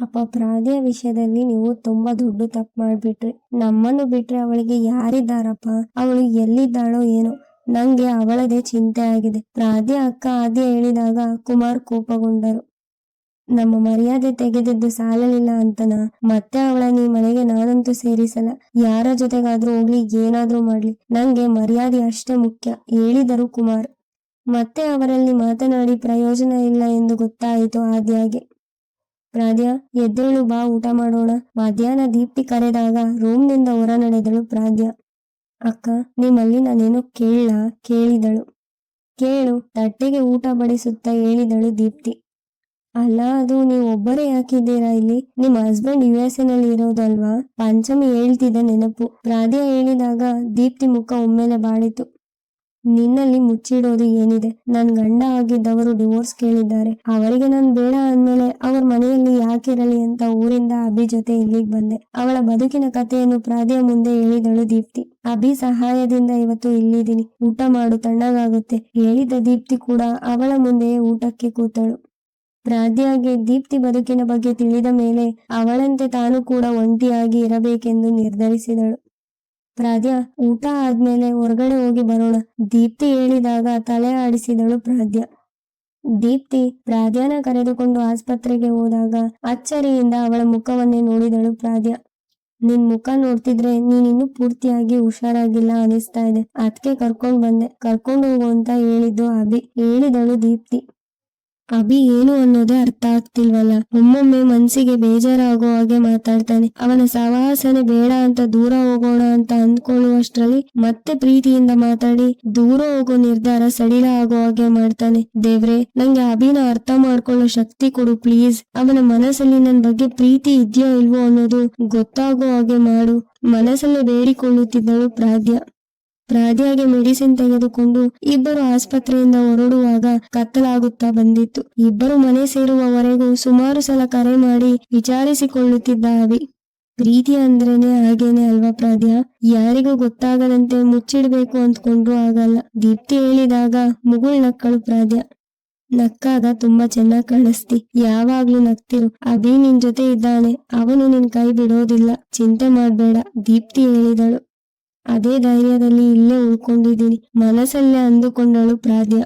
ಅಪ್ಪ ಪ್ರಾದಿಯ ವಿಷಯದಲ್ಲಿ ನೀವು ತುಂಬಾ ದೊಡ್ಡ ತಪ್ಪು ಮಾಡ್ಬಿಟ್ರಿ. ನಮ್ಮನ್ನು ಬಿಟ್ರೆ ಅವಳಿಗೆ ಯಾರಿದ್ದಾರಪ್ಪ? ಅವಳು ಎಲ್ಲಿದ್ದಾಳೋ ಏನೋ. ನಂಗೆ ಅವಳದೇ ಚಿಂತೆ ಆಗಿದೆ. ಪ್ರಾಧ್ಯ ಅಕ್ಕ ಆದ್ಯ ಹೇಳಿದಾಗ ಕುಮಾರ್ ಕೋಪಗೊಂಡರು. ನಮ್ಮ ಮರ್ಯಾದೆ ತೆಗೆದಿದ್ದು ಸಾಲಲಿಲ್ಲ ಅಂತನ. ಮತ್ತೆ ಅವಳನ್ನ ಈ ಮನೆಗೆ ನಾನಂತೂ ಸೇರಿಸಲ್ಲ. ಯಾರ ಜೊತೆಗಾದ್ರೂ ಹೋಗ್ಲಿ, ಏನಾದ್ರೂ ಮಾಡ್ಲಿ. ನಂಗೆ ಮರ್ಯಾದೆ ಅಷ್ಟೇ ಮುಖ್ಯ, ಹೇಳಿದರು ಕುಮಾರ್. ಮತ್ತೆ ಅವರಲ್ಲಿ ಮಾತನಾಡಿ ಪ್ರಯೋಜನ ಇಲ್ಲ ಎಂದು ಗೊತ್ತಾಯಿತು ಆದ್ಯಾಗೆ. ಪ್ರಾದ್ಯ, ಎದ್ದೇಳು ಬಾ, ಊಟ ಮಾಡೋಣ. ಮಧ್ಯಾಹ್ನ ದೀಪ್ತಿ ಕರೆದಾಗ ರೂಮ್ನಿಂದ ಹೊರ ನಡೆದಳು ಪ್ರಾಧ್ಯ ಅಕ್ಕ, ನಿಮ್ಮಲ್ಲಿ ನಾನೇನೋ ಕೇಳ ಕೇಳಿದಳು. ಕೇಳು, ತಟ್ಟೆಗೆ ಊಟ ಬಡಿಸುತ್ತಾ ಹೇಳಿದಳು ದೀಪ್ತಿ. ಅಲ್ಲ, ಅದು ನೀವು ಒಬ್ಬರೇ ಯಾಕಿದ್ದೀರಾ ಇಲ್ಲಿ? ನಿಮ್ಮ ಹಸ್ಬೆಂಡ್ ಯು ಎಸ್ನಲ್ಲಿ ಇರೋದಲ್ವಾ ಪಂಚಮಿ ಹೇಳ್ತಿದ್ದ ನೆನಪು. ಪ್ರಾಧ್ಯ ಹೇಳಿದಾಗ ದೀಪ್ತಿ ಮುಖ ಒಮ್ಮೆಲೆ ಬಾಡಿತು ನಿನ್ನಲ್ಲಿ ಮುಚ್ಚಿಡೋದು ಏನಿದೆ? ನನ್ ಗಂಡ ಆಗಿದ್ದವರು ಡಿವೋರ್ಸ್ ಕೇಳಿದ್ದಾರೆ. ಅವರಿಗೆ ನಾನು ಬೇಡ ಅಂದ್ಮೇಲೆ ಅವ್ರ ಮನೆಯಲ್ಲಿ ಯಾಕಿರಲಿ ಅಂತ ಊರಿಂದ ಅಭಿ ಜೊತೆ ಇಲ್ಲಿಗೆ ಬಂದೆ. ಅವಳ ಬದುಕಿನ ಕಥೆಯನ್ನು ಪ್ರಾದಿಯ ಮುಂದೆ ಹೇಳಿದಳು ದೀಪ್ತಿ. ಅಭಿ ಸಹಾಯದಿಂದ ಇವತ್ತು ಇಲ್ಲಿದ್ದೀನಿ. ಊಟ ಮಾಡು, ತಣ್ಣಗಾಗುತ್ತೆ. ಹೇಳಿದ ದೀಪ್ತಿ ಕೂಡ ಅವಳ ಮುಂದೆಯೇ ಊಟಕ್ಕೆ ಕೂತಳು. ಪ್ರಾದ್ಯಾಗೆ ದೀಪ್ತಿ ಬದುಕಿನ ಬಗ್ಗೆ ತಿಳಿದ ಮೇಲೆ ಅವಳಂತೆ ತಾನು ಕೂಡ ಒಂಟಿಯಾಗಿ ಇರಬೇಕೆಂದು ನಿರ್ಧರಿಸಿದಳು. ಪ್ರಾದ್ಯ, ಊಟ ಆದ್ಮೇಲೆ ಹೊರಗಡೆ ಹೋಗಿ ಬರೋಣ ದೀಪ್ತಿ ಹೇಳಿದಾಗ ತಲೆ ಆಡಿಸಿದಳು ಪ್ರಾದ್ಯ. ದೀಪ್ತಿ ಪ್ರಾಧ್ಯಾನ ಕರೆದುಕೊಂಡು ಆಸ್ಪತ್ರೆಗೆ ಹೋದಾಗ ಅಚ್ಚರಿಯಿಂದ ಅವಳ ಮುಖವನ್ನೇ ನೋಡಿದಳು ಪ್ರಾಧ್ಯ ನಿನ್ ಮುಖ ನೋಡ್ತಿದ್ರೆ ನೀನಿನ್ನು ಪೂರ್ತಿಯಾಗಿ ಹುಷಾರಾಗಿಲ್ಲ ಅನಿಸ್ತಾ ಇದೆ. ಅದಕ್ಕೆ ಕರ್ಕೊಂಡ್ ಬಂದೆ. ಕರ್ಕೊಂಡು ಹೋಗು ಅಂತ ಹೇಳಿದ್ದು ಅಭಿ. ಹೇಳಿದಳು ದೀಪ್ತಿ. ಅಭಿ ಏನು ಅನ್ನೋದೇ ಅರ್ಥ ಆಗ್ತಿಲ್ವಲ್ಲ? ಒಮ್ಮೊಮ್ಮೆ ಮನ್ಸಿಗೆ ಬೇಜಾರಾಗೋ ಹಾಗೆ ಮಾತಾಡ್ತಾನೆ. ಅವನ ಸವಾಸನೆ ಬೇಡ ಅಂತ ದೂರ ಹೋಗೋಣ ಅಂತ ಅಂದ್ಕೊಳ್ಳುವಷ್ಟರಲ್ಲಿ ಮತ್ತೆ ಪ್ರೀತಿಯಿಂದ ಮಾತಾಡಿ ದೂರ ಹೋಗೋ ನಿರ್ಧಾರ ಸಡಿಲ ಆಗೋ ಹಾಗೆ ಮಾಡ್ತಾನೆ. ದೇವ್ರೆ, ನಂಗೆ ಅಭಿನ ಅರ್ಥ ಮಾಡ್ಕೊಳ್ಳೋ ಶಕ್ತಿ ಕೊಡು ಪ್ಲೀಸ್. ಅವನ ಮನಸ್ಸಲ್ಲಿ ನನ್ ಬಗ್ಗೆ ಪ್ರೀತಿ ಇದೆಯೋ ಇಲ್ವೋ ಅನ್ನೋದು ಗೊತ್ತಾಗೋ ಹಾಗೆ ಮಾಡು. ಮನಸ್ಸಲ್ಲೇ ಬೇಡಿಕೊಳ್ಳುತ್ತಿದ್ದಳು ಪ್ರಾದ್ಯ ಪ್ರಾದ್ಯಾಗೆ ಮೆಡಿಸಿನ್ ತೆಗೆದುಕೊಂಡು ಇಬ್ಬರು ಆಸ್ಪತ್ರೆಯಿಂದ ಹೊರಡುವಾಗ ಕತ್ತಲಾಗುತ್ತಾ ಬಂದಿತ್ತು. ಇಬ್ಬರು ಮನೆ ಸೇರುವವರೆಗೂ ಸುಮಾರು ಸಲ ಕರೆ ಮಾಡಿ ವಿಚಾರಿಸಿಕೊಳ್ಳುತ್ತಿದ್ದ ಅವಿ, ಪ್ರೀತಿ ಅಂದ್ರೇನೆ ಹಾಗೇನೆ ಅಲ್ವಾ ಪ್ರಾಧ್ಯ? ಯಾರಿಗೂ ಗೊತ್ತಾಗದಂತೆ ಮುಚ್ಚಿಡ್ಬೇಕು ಅಂದ್ಕೊಂಡ್ರು ಆಗಲ್ಲ. ದೀಪ್ತಿ ಹೇಳಿದಾಗ ಮುಗುಳ್ ನಕ್ಕಳು ಪ್ರಾಧ್ಯ, ನಕ್ಕಾಗ ತುಂಬಾ ಚೆನ್ನಾಗ್ ಕಾಣಿಸ್ತಿ. ಯಾವಾಗ್ಲೂ ನಗ್ತಿರು. ಅಭಿ ನಿನ್ ಜೊತೆ ಇದ್ದಾನೆ. ಅವನು ನಿನ್ ಕೈ ಬಿಡೋದಿಲ್ಲ. ಚಿಂತೆ ಮಾಡ್ಬೇಡ, ದೀಪ್ತಿ ಹೇಳಿದಳು. ಅದೇ ಧೈರ್ಯದಲ್ಲಿ ಇಲ್ಲೇ ಉಳ್ಕೊಂಡಿದ್ದೀನಿ. ಮನಸ್ಸಲ್ಲೇ ಅಂದುಕೊಂಡಳು ಪ್ರಾದ್ಯ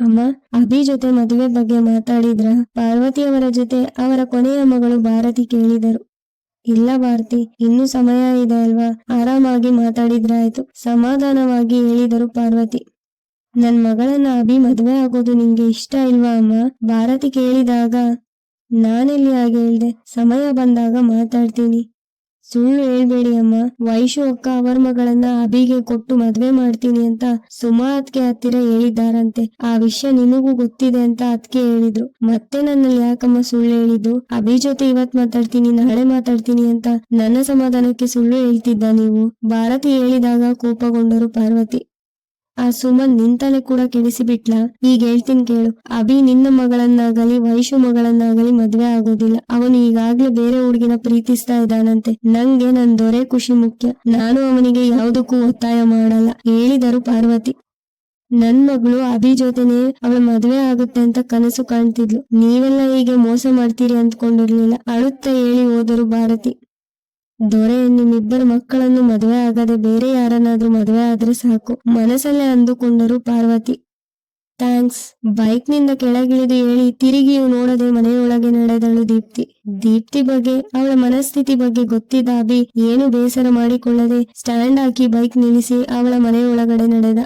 ಅಮ್ಮ, ಅಭಿ ಜೊತೆ ಮದುವೆ ಬಗ್ಗೆ ಮಾತಾಡಿದ್ರ? ಪಾರ್ವತಿಯವರ ಜೊತೆ ಅವರ ಕೊನೆಯ ಮಗಳು ಭಾರತಿ ಕೇಳಿದರು. ಇಲ್ಲ ಭಾರತಿ, ಇನ್ನು ಸಮಯ ಇದೆ ಅಲ್ವಾ? ಆರಾಮಾಗಿ ಮಾತಾಡಿದ್ರಾಯ್ತು. ಸಮಾಧಾನವಾಗಿ ಹೇಳಿದರು ಪಾರ್ವತಿ. ನನ್ ಮಗಳನ್ನ ಅಭಿ ಮದುವೆ ಆಗೋದು ನಿಂಗೆ ಇಷ್ಟ ಇಲ್ವಾ ಅಮ್ಮ? ಭಾರತಿ ಕೇಳಿದಾಗ, ನಾನೆಲ್ಲಿ ಹಾಗೆ ಹೇಳ್ದೆ? ಸಮಯ ಬಂದಾಗ ಮಾತಾಡ್ತೀನಿ. ಸುಳ್ಳು ಹೇಳ್ಬೇಡಿ ಅಮ್ಮ. ವೈಶು ಅಕ್ಕ ಅವರ ಮಗಳನ್ನ ಅಭಿಗೆ ಕೊಟ್ಟು ಮದ್ವೆ ಮಾಡ್ತೀನಿ ಅಂತ ಸುಮಾ ಅದ್ಕೆ ಹತ್ತಿರ ಹೇಳಿದ್ದಾರಂತೆ. ಆ ವಿಷಯ ನಿನಗೂ ಗೊತ್ತಿದೆ ಅಂತ ಅತ್ಕೆ ಹೇಳಿದ್ರು. ಮತ್ತೆ ನನ್ನಲ್ಲಿ ಯಾಕಮ್ಮ ಸುಳ್ಳು ಹೇಳಿದ್ದು? ಅಭಿ ಜೊತೆ ಇವತ್ ಮಾತಾಡ್ತೀನಿ, ನಾಳೆ ಮಾತಾಡ್ತೀನಿ ಅಂತ ನನ್ನ ಸಮಾಧಾನಕ್ಕೆ ಸುಳ್ಳು ಹೇಳ್ತಿದ್ದ ನೀವು? ಭಾರತಿ ಹೇಳಿದಾಗ ಕೋಪಗೊಂಡರು ಪಾರ್ವತಿ. ಆ ಸುಮನ್ ನಿಂತಲೆ ಕೂಡ ಕೆಡಿಸಿಬಿಟ್ಲ. ಈಗ ಹೇಳ್ತೀನಿ ಕೇಳು. ಅಭಿ ನಿನ್ನ ಮಗಳನ್ನಾಗಲಿ, ವೈಶು ಮಗಳನ್ನಾಗಲಿ ಮದ್ವೆ ಆಗೋದಿಲ್ಲ. ಅವನು ಈಗಾಗ್ಲೇ ಬೇರೆ ಹುಡುಗಿನ ಪ್ರೀತಿಸ್ತಾ ಇದ್ದಾನಂತೆ. ನಂಗೆ ನನ್ ದೊರೆ ಖುಷಿ ಮುಖ್ಯ. ನಾನು ಅವನಿಗೆ ಯಾವುದಕ್ಕೂ ಒತ್ತಾಯ ಮಾಡಲ್ಲ. ಹೇಳಿದರು ಪಾರ್ವತಿ. ನನ್ ಮಗಳು ಅಭಿ ಜೊತೆನೆ ಅವಳ ಮದ್ವೆ ಆಗುತ್ತೆ ಅಂತ ಕನಸು ಕಾಣ್ತಿದ್ಲು. ನೀವೆಲ್ಲ ಹೀಗೆ ಮೋಸ ಮಾಡ್ತೀರಿ ಅಂದ್ಕೊಂಡಿರ್ಲಿಲ್ಲ. ಅಳುತ್ತಾ ಹೇಳಿ ಹೋದರು ಭಾರತಿ. ದೊರೆ ನಿನ್ನಿಬ್ಬರು ಮಕ್ಕಳನ್ನು ಮದುವೆ ಆಗದೆ ಬೇರೆ ಯಾರನ್ನಾದ್ರೂ ಮದುವೆ ಆದ್ರೆ ಸಾಕು. ಮನಸ್ಸಲ್ಲೇ ಅಂದುಕೊಂಡರು ಪಾರ್ವತಿ. ಥ್ಯಾಂಕ್ಸ್. ಬೈಕ್ನಿಂದ ಕೆಳಗಿಳಿದು ಹೇಳಿ ತಿರುಗಿಯೂ ನೋಡದೆ ಮನೆಯೊಳಗೆ ನಡೆದಳು ದೀಪ್ತಿ. ದೀಪ್ತಿ ಬಗ್ಗೆ, ಅವಳ ಮನಸ್ಥಿತಿ ಬಗ್ಗೆ ಗೊತ್ತಿದ್ದ ಅಭಿ ಏನು ಬೇಸರ ಮಾಡಿಕೊಳ್ಳದೆ ಸ್ಟ್ಯಾಂಡ್ ಹಾಕಿ ಬೈಕ್ ನಿಲ್ಲಿಸಿ ಅವಳ ಮನೆಯೊಳಗಡೆ ನಡೆದ.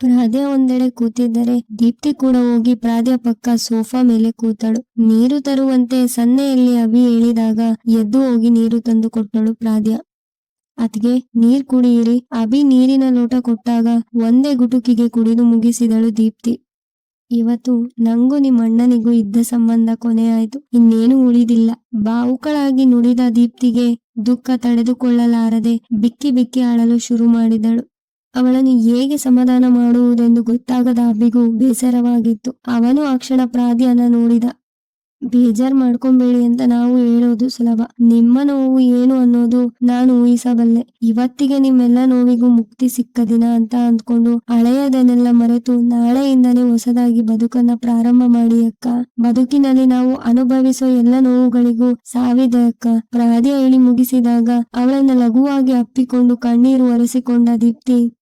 ಪ್ರಾದ್ಯ ಒಂದೆಡೆ ಕೂತಿದ್ದರೆ ದೀಪ್ತಿ ಕೂಡ ಹೋಗಿ ಪ್ರಾದ್ಯ ಪಕ್ಕ ಸೋಫಾ ಮೇಲೆ ಕೂತಳು. ನೀರು ತರುವಂತೆ ಸನ್ನೆಯಲ್ಲಿ ಅಭಿ ಹೇಳಿದಾಗ ಎದ್ದು ಹೋಗಿ ನೀರು ತಂದು ಕೊಟ್ಟಳು ಪ್ರಾದ್ಯ ಅತ್ಗೆ ನೀರ್ ಕುಡಿಯಿರಿ. ಅಭಿ ನೀರಿನ ಲೋಟ ಕೊಟ್ಟಾಗ ಒಂದೇ ಗುಟುಕಿಗೆ ಕುಡಿದು ಮುಗಿಸಿದಳು ದೀಪ್ತಿ. ಇವತ್ತು ನಂಗೂ ನಿಮ್ಮ ಅಣ್ಣನಿಗೂ ಇದ್ದ ಸಂಬಂಧ ಕೊನೆಯಾಯ್ತು ಇನ್ನೇನು ಉಳಿದಿಲ್ಲ. ಬಾವುಕಳಾಗಿ ನುಡಿದ ದೀಪ್ತಿಗೆ ದುಃಖ ತಡೆದುಕೊಳ್ಳಲಾರದೆ ಬಿಕ್ಕಿ ಬಿಕ್ಕಿ ಅಳಲು ಶುರು ಮಾಡಿದಳು. ಅವಳನ್ನು ಹೇಗೆ ಸಮಾಧಾನ ಮಾಡುವುದೆಂದು ಗೊತ್ತಾಗದ ಅಭಿಗೂ ಬೇಸರವಾಗಿತ್ತು. ಅವನು ಆ ಕ್ಷಣ ಪ್ರಾದಿಯನ್ನ ನೋಡಿದ. ಬೇಜಾರ್ ಮಾಡ್ಕೊಂಬೇಡಿ ಅಂತ ನಾವು ಹೇಳೋದು ಸುಲಭ. ನಿಮ್ಮ ನೋವು ಏನು ಅನ್ನೋದು ನಾನು ಊಹಿಸಬಲ್ಲೆ. ಇವತ್ತಿಗೆ ನಿಮ್ಮೆಲ್ಲ ನೋವಿಗೂ ಮುಕ್ತಿ ಸಿಕ್ಕ ದಿನ ಅಂತ ಅಂದ್ಕೊಂಡು ಹಳೆಯದನ್ನೆಲ್ಲ ಮರೆತು ನಾಳೆಯಿಂದನೇ ಹೊಸದಾಗಿ ಬದುಕನ್ನ ಪ್ರಾರಂಭ ಮಾಡಿ ಅಕ್ಕ. ಬದುಕಿನಲ್ಲಿ ನಾವು ಅನುಭವಿಸೋ ಎಲ್ಲ ನೋವುಗಳಿಗೂ ಸಾವಿದೆ ಅಕ್ಕ. ಪ್ರಾದಿ ಹೇಳಿ ಮುಗಿಸಿದಾಗ ಅವಳನ್ನ ಲಘುವಾಗಿ ಅಪ್ಪಿಕೊಂಡು ಕಣ್ಣೀರು ಒರೆಸಿಕೊಂಡ ದೀಪ್ತಿ.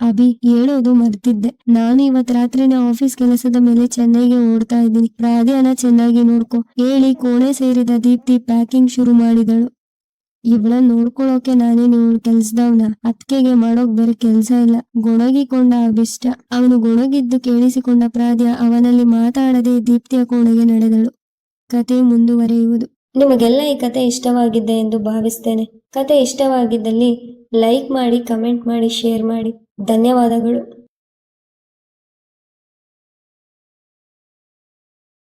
ಅಭಿ, ಹೇಳೋದು ಮರ್ತಿದ್ದೆ. ನಾನು ಇವತ್ ರಾತ್ರಿನ ಆಫೀಸ್ ಕೆಲಸದ ಮೇಲೆ ಚೆನ್ನೈಗೆ ಓಡ್ತಾ ಇದ್ದೀನಿ. ರಾಧೆಯನ್ನ ಚೆನ್ನಾಗಿ ನೋಡ್ಕೊ. ಹೇಳಿ ಕೋಣೆ ಸೇರಿದ ದೀಪ್ತಿ ಪ್ಯಾಕಿಂಗ್ ಶುರು ಮಾಡಿದಳು. ಇವಳನ್ನ ನೋಡ್ಕೊಳೋಕೆ ನಾನೇ ನೀವು ಕೆಲ್ಸದವ್ನ. ಅತ್ಕೆಗೆ ಮಾಡೋಕ್ ಬೇರೆ ಕೆಲ್ಸ ಇಲ್ಲ. ಗೊಣಗಿಕೊಂಡ ಅಭಿಷ್ಟ. ಅವನು ಗೊಣಗಿದ್ದು ಕೇಳಿಸಿಕೊಂಡ ಪ್ರಾಧ್ಯ ಅವನಲ್ಲಿ ಮಾತಾಡದೆ ದೀಪ್ತಿಯ ಕೋಣೆಗೆ ನಡೆದಳು. ಕತೆ ಮುಂದುವರೆಯುವುದು. ನಿಮಗೆಲ್ಲ ಈ ಕತೆ ಇಷ್ಟವಾಗಿದ್ದೆ ಎಂದು ಭಾವಿಸ್ತೇನೆ. ಕತೆ ಇಷ್ಟವಾಗಿದ್ದಲ್ಲಿ ಲೈಕ್ ಮಾಡಿ, ಕಮೆಂಟ್ ಮಾಡಿ, ಶೇರ್ ಮಾಡಿ. ಧನ್ಯವಾದಗಳು.